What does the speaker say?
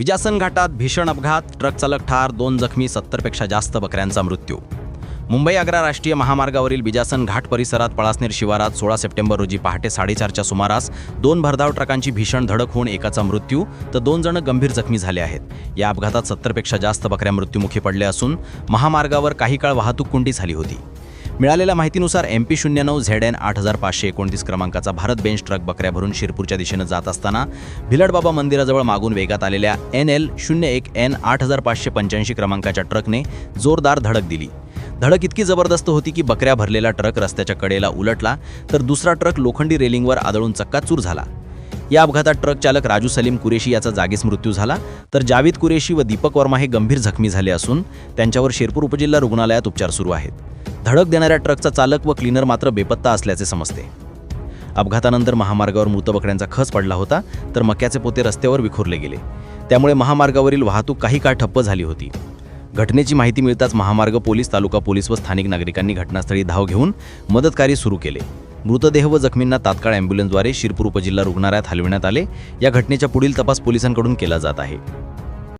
विजासन घाटात भीषण अपघात ट्रक चालक ठार दोन जखमी सत्तरपेक्षा जास्त बकऱ्यांचा मृत्यू. मुंबई आग्रा राष्ट्रीय महामार्गावरील बिजासन घाट परिसरात पळासनेर शिवारात सोळा सप्टेंबर रोजी पहाटे साडेचारच्या सुमारास दोन भरधाव ट्रकांची भीषण धडक होऊन एकाचा मृत्यू तर दोन जण गंभीर जखमी झाले आहेत. या अपघातात सत्तरपेक्षा जास्त बकऱ्या मृत्युमुखी पडल्या असून महामार्गावर काही काळ वाहतूक कोंडी झाली होती. मिळालेल्या माहितीनुसार एम पी शून्य नऊ झेड एन आठ हजार पाचशे एकोणतीस क्रमांकाचा भारत बेंच ट्रक बकऱ्या भरून शिरपूरच्या दिशेनं जात असताना भिलडबाबा मंदिराजवळ मागून वेगात आलेल्या एन एल शून्य एक एन आठ हजार पाचशे पंच्याऐंशी क्रमांकाच्या ट्रकने जोरदार धडक दिली. धडक इतकी जबरदस्त होती की बकऱ्या भरलेला ट्रक रस्त्याच्या कडेला उलटला तर दुसरा ट्रक लोखंडी रेलिंगवर आदळून चक्काचूर झाला. या अपघातात ट्रक चालक राजू सलीम कुरेशी याचा जागीच मृत्यू झाला. तर जावीद कुरेशी व दीपक वर्मा हे गंभीर जखमी झाले असून त्यांच्यावर शेरपूर उपजिल्हा रुग्णालयात उपचार सुरू आहेत. धडक देणाऱ्या ट्रकचा चालक व क्लीनर मात्र बेपत्ता असल्याचे समजते. अपघातानंतर महामार्गावर मृत बकऱ्यांचा खच पडला होता तर मक्याचे पोते रस्त्यावर विखुरले गेले. त्यामुळे महामार्गावरील वाहतूक काही काळ ठप्प झाली होती. घटनेची माहिती मिळताच महामार्ग पोलीस तालुका पोलीस व स्थानिक नागरिकांनी घटनास्थळी धाव घेऊन मदतकार्य सुरू केले. मृतदेह व जखमींना तात्काळ अँब्युलन्सद्वारे शिरपूर उपजिल्हा रुग्णालयात हलविण्यात आले. या घटनेच्या पुढील तपास पोलिसांकडून केला जात आहे.